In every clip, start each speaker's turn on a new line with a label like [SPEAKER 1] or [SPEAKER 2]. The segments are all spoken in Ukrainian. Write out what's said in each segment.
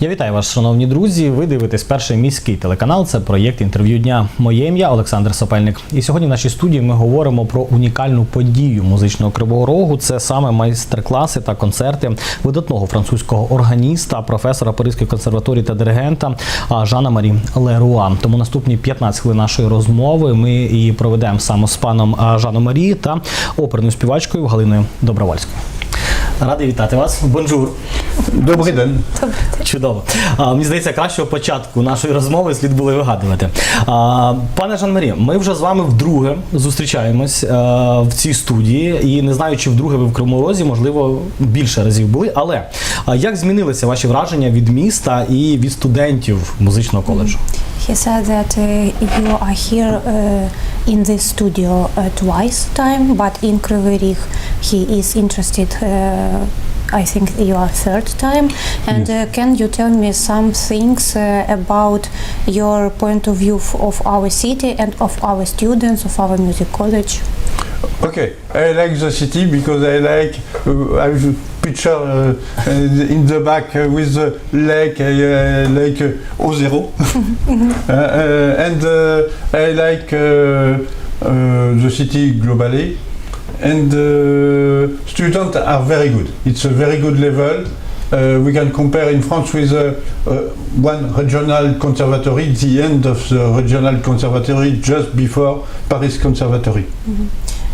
[SPEAKER 1] Я вітаю вас, шановні друзі. Ви дивитесь перший міський телеканал. Це проєкт інтерв'ю дня. Моє ім'я Олександр Сопельник. І сьогодні в нашій студії ми говоримо про унікальну подію музичного кривого рогу. Це саме майстер-класи та концерти видатного французького органіста, професора Паризької консерваторії та диригента Жана Марі Леруа. Тому наступні 15 хвилин нашої розмови ми і проведемо саме з паном Жаном Марі та оперною співачкою Галиною Добровольською. Радий вітати вас. Бонжур.
[SPEAKER 2] Добрий день.
[SPEAKER 1] Чудово. А, мені здається, кращого початку нашої розмови слід було вигадувати. А, пане Жан-Марі, ми вже з вами вдруге зустрічаємось а, в цій студії. І не знаю, чи вдруге ви в Кривому Розі, можливо, більше разів були. Але а, як змінилися ваші враження від міста і від студентів музичного коледжу?
[SPEAKER 3] He said that uh, you are here uh, in this studio uh, twice time, but in Kryvyi he is interested. Uh, I think you are third time. And uh, can you tell me some things uh, about your point of view of our city and of our students of our music college?
[SPEAKER 2] Okay, I like the city because I like uh, I picture uh, in the back uh, with the lake. Uh, like uh, uh, and I like the city globally. And uh, students are very good. It's a very good level. Uh, we can compare in France with uh, one regional conservatory, the end of the regional conservatory just before Paris Conservatory.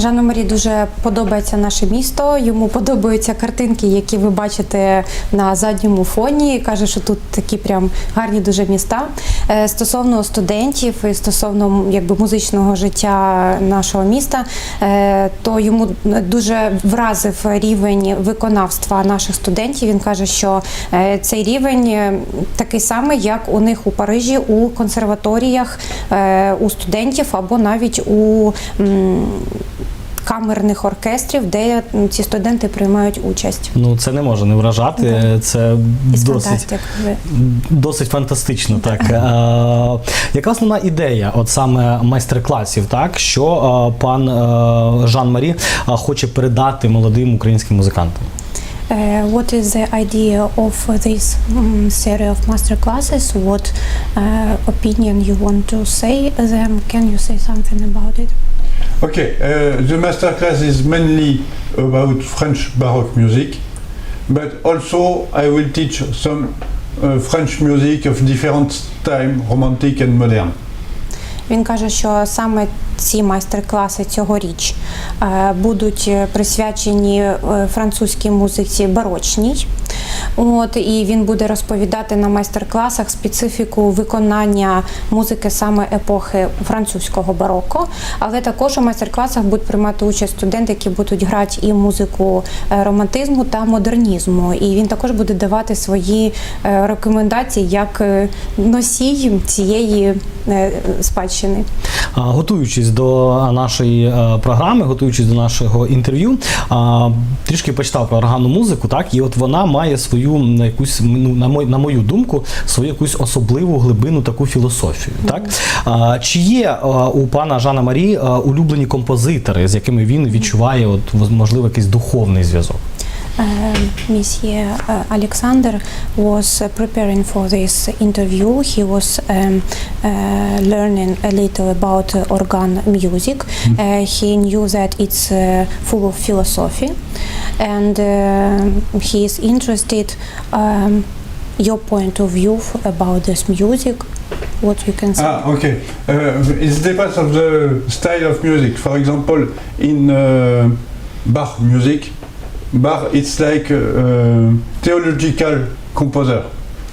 [SPEAKER 3] Жану Марі дуже подобається наше місто. Йому подобаються картинки, які ви бачите на задньому фоні. Каже, що тут такі прям гарні дуже міста. Е, Стосовно студентів і стосовно якби музичного життя нашого міста, е, то йому дуже вразив рівень виконавства наших студентів. Він каже, що е, цей рівень такий самий, як у них у Парижі у консерваторіях у студентів або навіть у камерних оркестрів, де ці студенти приймають участь.
[SPEAKER 1] Ну, це не може не вражати. Це
[SPEAKER 3] It's
[SPEAKER 1] досить. Досить фантастично, так. Е, яка основна ідея, от саме майстер-класів, так, що е, пан е, Жан-Марі е, хоче передати молодим українським музикантам?
[SPEAKER 3] Uh, what is the idea of this um, series of master classes? What uh, opinion you want to say them? Can you say something about it?
[SPEAKER 2] Okay, uh, the masterclass is mainly about French Baroque music, but also I will teach some uh, French music of different time, romantic and modern.
[SPEAKER 3] Він каже, що саме ці майстер-класи цьогоріч е, будуть е, присвячені е, французькій музиці барочній. От і він буде розповідати на майстер-класах специфіку виконання музики саме епохи французького бароко. Але також у майстер-класах будуть приймати участь студенти, які будуть грати і музику е, романтизму та модернізму. І він також буде давати свої е, рекомендації як е, носій цієї спадщини.
[SPEAKER 1] Готуючись до нашої програми, готуючись до нашого інтерв'ю, трішки почитав про органну музику, так, і от вона має свою на якусь, ну, на мою, на мою думку, свою якусь особливу глибину таку філософію. Так? А, Чи є а, у пана Жана Марі а, улюблені композитори, з якими він відчуває, от, можливо, якийсь духовний зв'язок?
[SPEAKER 3] Uh, Monsieur uh, Alexander was preparing for this interview. He was um, uh, learning a little about uh, organ music. Uh, he knew that it's uh, full of philosophy, and he is interested. Um, your point of view about this music, what you can say.
[SPEAKER 2] Ah, okay. Uh, it depends of the style of music. For example, in uh, Bach music, but it's like a, a theological composer.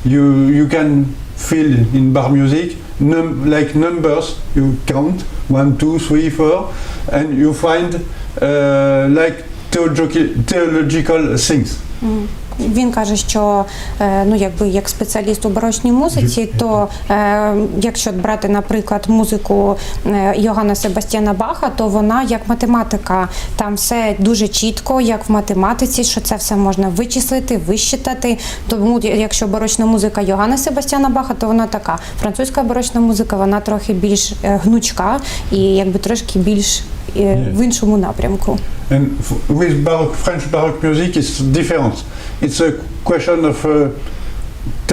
[SPEAKER 2] You you can feel in bar music num like numbers. You count one, two, three, four, and you find uh, like theological things.
[SPEAKER 3] Mm. Він каже, що е, ну якби як спеціаліст у барочній музиці, то е, якщо брати, наприклад, музику е, Йоганна Себастьяна Баха, то вона як математика. Там все дуже чітко, як в математиці, що це все можна вичислити, вищитати. Тому якщо барочна музика Йоганна Себастьяна Баха, то вона така. Французька барочна музика, вона трохи більш гнучка і якби трошки більш в іншому напрямку.
[SPEAKER 2] And f- with Baroque, French Baroque music, it's different. It's a question of uh,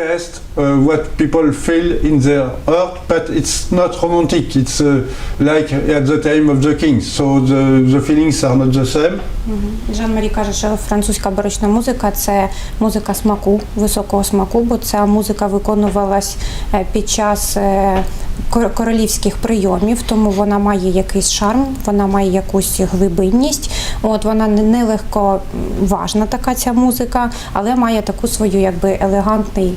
[SPEAKER 2] test uh, what people feel in their heart, but it's not romantic. It's uh, like at the time of the kings, so the, the feelings are not the same.
[SPEAKER 3] Жан Марі каже, що французька барочна музика це музика смаку, високого смаку, бо ця музика виконувалась е, під час е, королівських прийомів, тому вона має якийсь шарм, вона має якусь глибинність. От вона не- нелегко м, важна така ця музика, але має таку свою якби елегантний,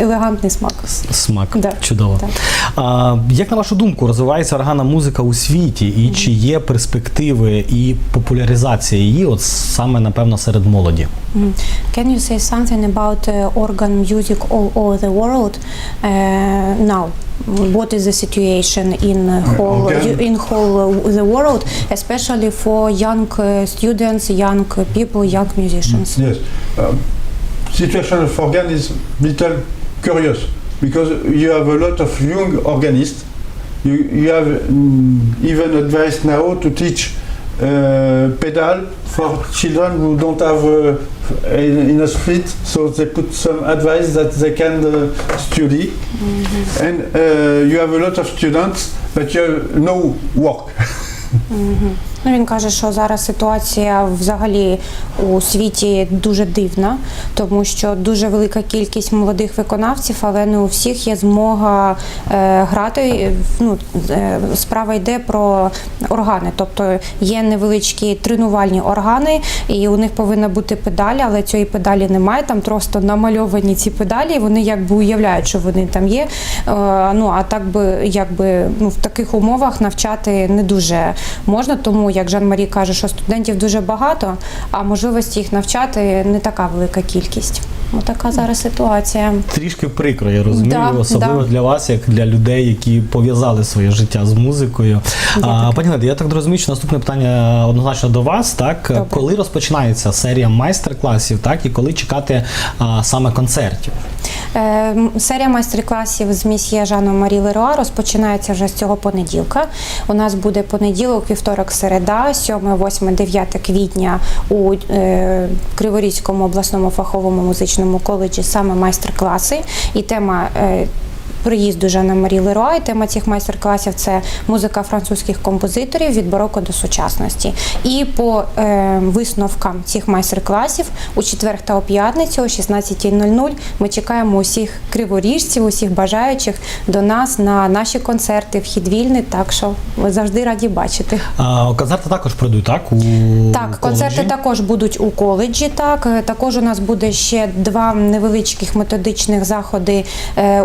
[SPEAKER 3] елегантний смак.
[SPEAKER 1] Смак.
[SPEAKER 3] Да.
[SPEAKER 1] Чудово.
[SPEAKER 3] Так.
[SPEAKER 1] А, як на вашу думку, розвивається органна музика у світі, і чи є перспективи і популяризація її, от саме напевно серед молоді?
[SPEAKER 3] Mm. Can you say something about uh, organ music all over the world uh, now? What is the situation in uh, whole
[SPEAKER 2] Organ-
[SPEAKER 3] in whole uh, the world, especially for young uh, students, young people, young musicians?
[SPEAKER 2] Yes. Um, situation of organ is little curious because you have a lot of young organists. You, you have mm, even advice now to teach uh, pedal for children who don't have uh, enough feet, so they put some advice that they can uh, study. And uh, you have a lot of students, but you have no work.
[SPEAKER 3] Ну, він каже, що зараз ситуація взагалі у світі дуже дивна, тому що дуже велика кількість молодих виконавців, але не у всіх є змога е, грати. Ну, е, справа йде про органи, тобто є невеличкі тренувальні органи, і у них повинна бути педаль, але цієї педалі немає. Там просто намальовані ці педалі, вони якби уявляють, що вони там є. Е, ну а так би якби ну в таких умовах навчати не дуже можна, тому як Жан Марі каже, що студентів дуже багато, а можливості їх навчати не така велика кількість. Ось така зараз ситуація.
[SPEAKER 1] Трішки прикро, я розумію,
[SPEAKER 3] Да,
[SPEAKER 1] особливо
[SPEAKER 3] да.
[SPEAKER 1] для вас, як для людей, які пов'язали своє життя з музикою.
[SPEAKER 3] Є
[SPEAKER 1] А, пані Наді, я так розумію, що наступне питання однозначно до вас. Так,
[SPEAKER 3] Добре.
[SPEAKER 1] коли розпочинається серія майстер-класів, так і коли чекати а, саме концертів?
[SPEAKER 3] Е, Серія майстер-класів з місьє Жаном Марі Леруа розпочинається вже з цього понеділка. У нас буде понеділок, вівторок, середа, 7, 8, 9 квітня у е, Криворізькому обласному фаховому музичному коледжі саме майстер-класи. І тема е, приїзду Жана Марі Леруа. І тема цих майстер-класів це музика французьких композиторів від бароко до сучасності. І по е, висновкам цих майстер-класів у четвер та у п'ятницю о 16.00 ми чекаємо усіх криворіжців, усіх бажаючих до нас на наші концерти. Вхід вільний, так що ми завжди раді бачити.
[SPEAKER 1] А, концерти також пройдуть, так? У
[SPEAKER 3] Так, концерти
[SPEAKER 1] коледжі?
[SPEAKER 3] також будуть у коледжі. Так також у нас буде ще два невеличких методичних заходи е,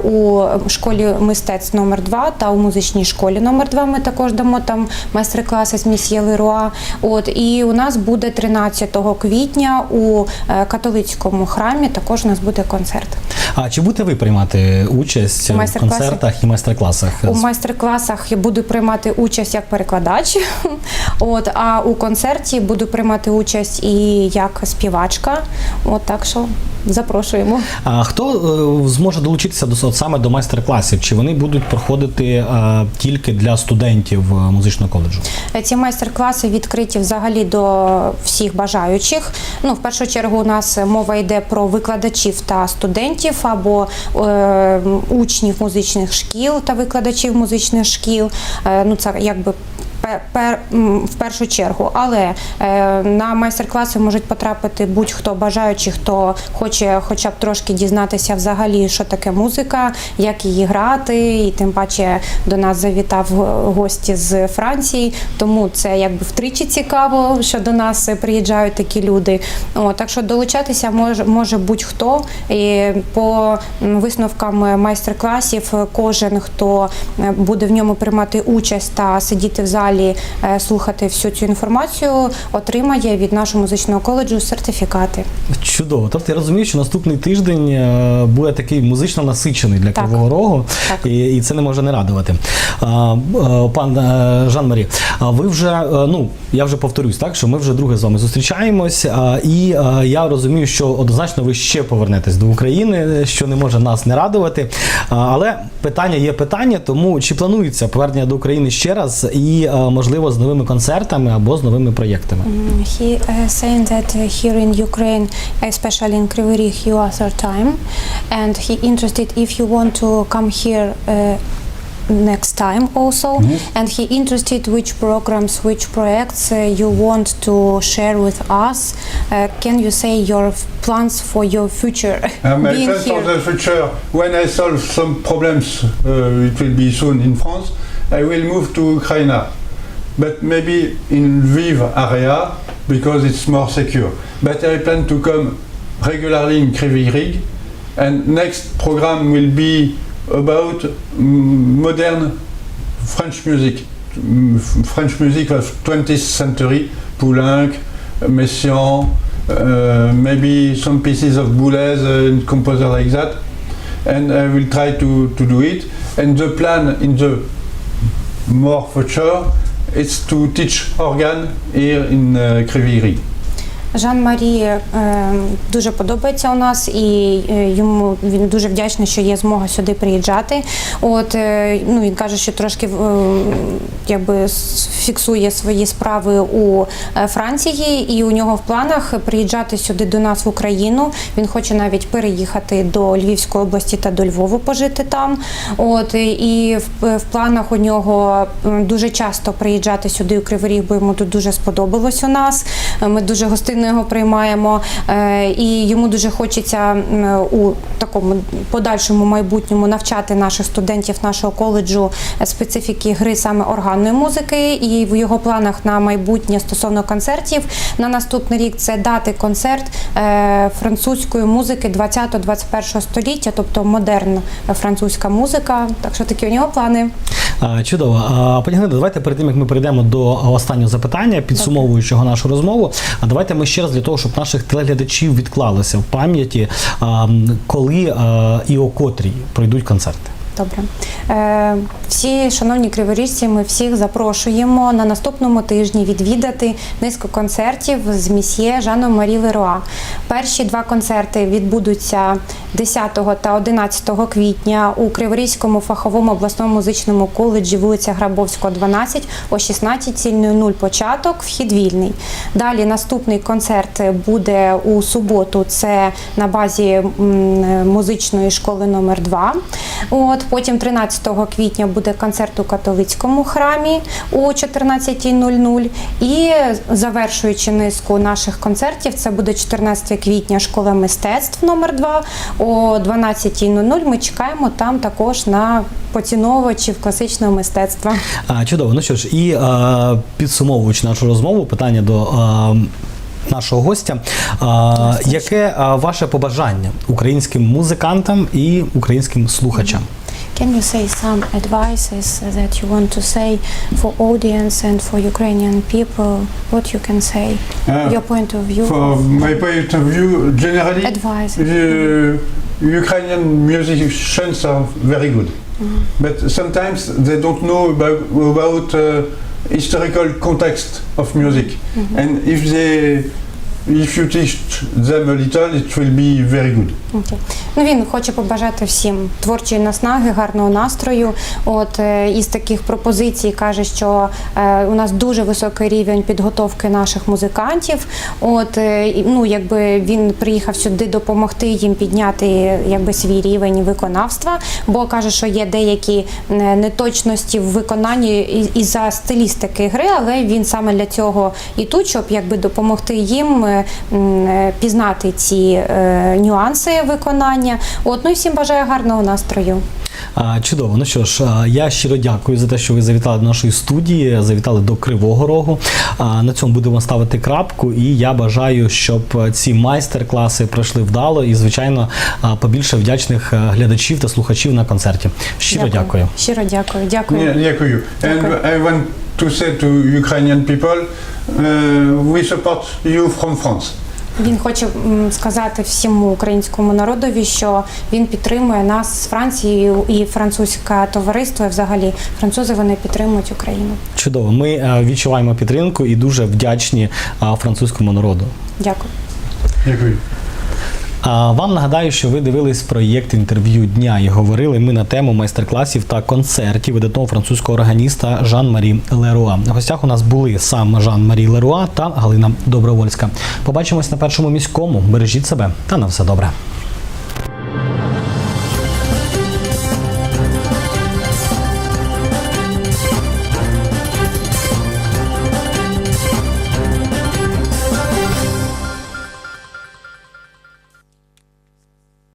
[SPEAKER 3] у школі мистецтв номер 2 та у музичній школі номер 2 Ми також дамо там майстер-класи з місьє Леруа. От і у нас буде 13 квітня у е, католицькому храмі. Також у нас буде концерт.
[SPEAKER 1] А чи будете ви приймати участь
[SPEAKER 3] У
[SPEAKER 1] в концертах і майстер-класах?
[SPEAKER 3] У майстер-класах я буду приймати участь як перекладач. От а у концерті буду приймати участь і як співачка. От так що запрошуємо.
[SPEAKER 1] А хто е, зможе долучитися до от саме до майстер-класів? Чи вони будуть проходити е, тільки для студентів е, музичного коледжу?
[SPEAKER 3] Ці майстер-класи відкриті взагалі до всіх бажаючих. Ну, в першу чергу, у нас мова йде про викладачів та студентів або е, учнів музичних шкіл та викладачів музичних шкіл. Е, ну, це якби. В першу чергу, але е, на майстер-класи можуть потрапити будь-хто бажаючий, хто хоче хоча б трошки дізнатися взагалі, що таке музика, як її грати, і тим паче до нас завітав гості з Франції, тому це якби втричі цікаво, що до нас приїжджають такі люди. О, так що долучатися може, може будь-хто. І по висновкам майстер-класів, кожен, хто е, буде в ньому приймати участь та сидіти в залі, е, слухати всю цю інформацію, отримає від нашого музичного коледжу сертифікати.
[SPEAKER 1] Чудово. Тобто я розумію, що наступний тиждень е, буде такий музично насичений для
[SPEAKER 3] Так.
[SPEAKER 1] Кривого Рогу,
[SPEAKER 3] Так.
[SPEAKER 1] і, і це не може не радувати. А, е, пан Жан Марі, ви вже ну я вже повторюсь, так що ми вже друге з вами зустрічаємось, і я розумію, що однозначно ви ще повернетесь до України, що не може нас не радувати. Але питання є питання, тому чи планується повернення до України ще раз, і е, можливо, з новими концертами або з новими проєктами.
[SPEAKER 3] Mm, He uh, saying that uh, here in Ukraine, especially in Kryvyi Rih, you are third time, and he interested if you want to come here uh, next time also, and he interested which programs, which projects uh, you want to share with us. Uh, can you say your f- plans for your future
[SPEAKER 2] Uh, my
[SPEAKER 3] being
[SPEAKER 2] plan for
[SPEAKER 3] here?
[SPEAKER 2] the future, when I solve some problems, uh, it will be soon in France, I will move to Ukraine. But maybe in Lviv area, because it's more secure. But I plan to come regularly in Kryvyi Rih, and next program will be about modern French music. French music of 20th century, Poulenc, Messiaen, uh, maybe some pieces of Boulez, uh, and composer like that. And I will try to, to do it. And the plan in the more future is to teach organ here in uh.
[SPEAKER 3] Жан Марі е, дуже подобається у нас, і е, йому він дуже вдячний, що є змога сюди приїжджати. От е, ну він каже, що трошки е, якби фіксує свої справи у е, Франції, і у нього в планах приїжджати сюди до нас в Україну. Він хоче навіть переїхати до Львівської області та до Львова пожити там. От і- і в, в планах у нього дуже часто приїжджати сюди у Кривий Ріг, бо йому тут дуже сподобалось у нас. Е, Ми дуже гостинно його приймаємо, Е, і йому дуже хочеться у такому подальшому майбутньому навчати наших студентів нашого коледжу е, специфіки гри саме органної музики. І в його планах на майбутнє стосовно концертів на наступний рік це дати концерт е, французької музики 20-21 століття, тобто модерна французька музика. Так що такі у нього плани.
[SPEAKER 1] Чудово. Пані Гнида, давайте перед тим, як ми перейдемо до останнього запитання, підсумовуючого нашу розмову, а давайте ми ще раз для того, щоб наших телеглядачів відклалося в пам'яті, коли і о котрій пройдуть концерти.
[SPEAKER 3] Добре. Е, всі, шановні криворіжці, ми всіх запрошуємо на наступному тижні відвідати низку концертів з місьє Жаном Марі Леруа. Перші два концерти відбудуться 10 та 11 квітня у Криворізькому фаховому обласному музичному коледжі вулиця Грабовського, 12 о 16.00 початок, вхід вільний. Далі наступний концерт буде у суботу. Це на базі музичної школи номер 2 От потім 13 квітня буде концерт у католицькому храмі о 14.00. І завершуючи низку наших концертів, це буде 14 квітня школа мистецтв номер 2 о 12.00. Ми чекаємо там також на поціновувачів класичного мистецтва.
[SPEAKER 1] А, Чудово. Ну що ж, і а, підсумовуючи нашу розмову, питання до а, нашого гостя. А, яке ваше побажання українським музикантам і українським слухачам?
[SPEAKER 3] Can you say some advices that you want to say for audience and for Ukrainian people? What you can say?
[SPEAKER 2] Uh,
[SPEAKER 3] Your point of view?
[SPEAKER 2] For my point of view, generally,
[SPEAKER 3] Advice.
[SPEAKER 2] the Ukrainian musicians are very good. But sometimes they don't know about, about uh, historical context of music. And if they if you teach them a little, it will be very good.
[SPEAKER 3] Ну він хоче побажати всім творчої наснаги, гарного настрою. От е, із таких пропозицій каже, що е, у нас дуже високий рівень підготовки наших музикантів. От е, ну якби він приїхав сюди допомогти їм підняти якби свій рівень виконавства, бо каже, що є деякі неточності в виконанні і- із-за стилістики гри, але він саме для цього і тут, щоб якби допомогти їм пізнати ці е, виконання. От ну і всім бажаю гарного настрою.
[SPEAKER 1] А, Чудово. Ну що ж, я щиро дякую за те, що ви завітали до нашої студії, завітали до Кривого Рогу. А, На цьому будемо ставити крапку. І я бажаю, щоб ці майстер-класи пройшли вдало і, звичайно, побільше вдячних глядачів та слухачів на концерті. Щиро дякую.
[SPEAKER 3] Щиро дякую. Дякую.
[SPEAKER 2] Yeah, Дякую. And
[SPEAKER 3] Дякую.
[SPEAKER 2] I want to say to Ukrainian people, uh, we support you from France.
[SPEAKER 3] Він хоче сказати всьому українському народові, що він підтримує нас з Францією і французьке товариство. і Взагалі, французи вони підтримують Україну.
[SPEAKER 1] Чудово. Ми е, відчуваємо підтримку і дуже вдячні французькому народу.
[SPEAKER 3] Дякую.
[SPEAKER 2] Дякую.
[SPEAKER 1] Вам нагадаю, що ви дивились проєкт інтерв'ю дня і говорили ми на тему майстер-класів та концертів видатного французького органіста Жан-Марі Леруа. В гостях у нас були сам Жан-Марі Леруа та Галина Добровольська. Побачимось на першому міському. Бережіть себе та на все добре.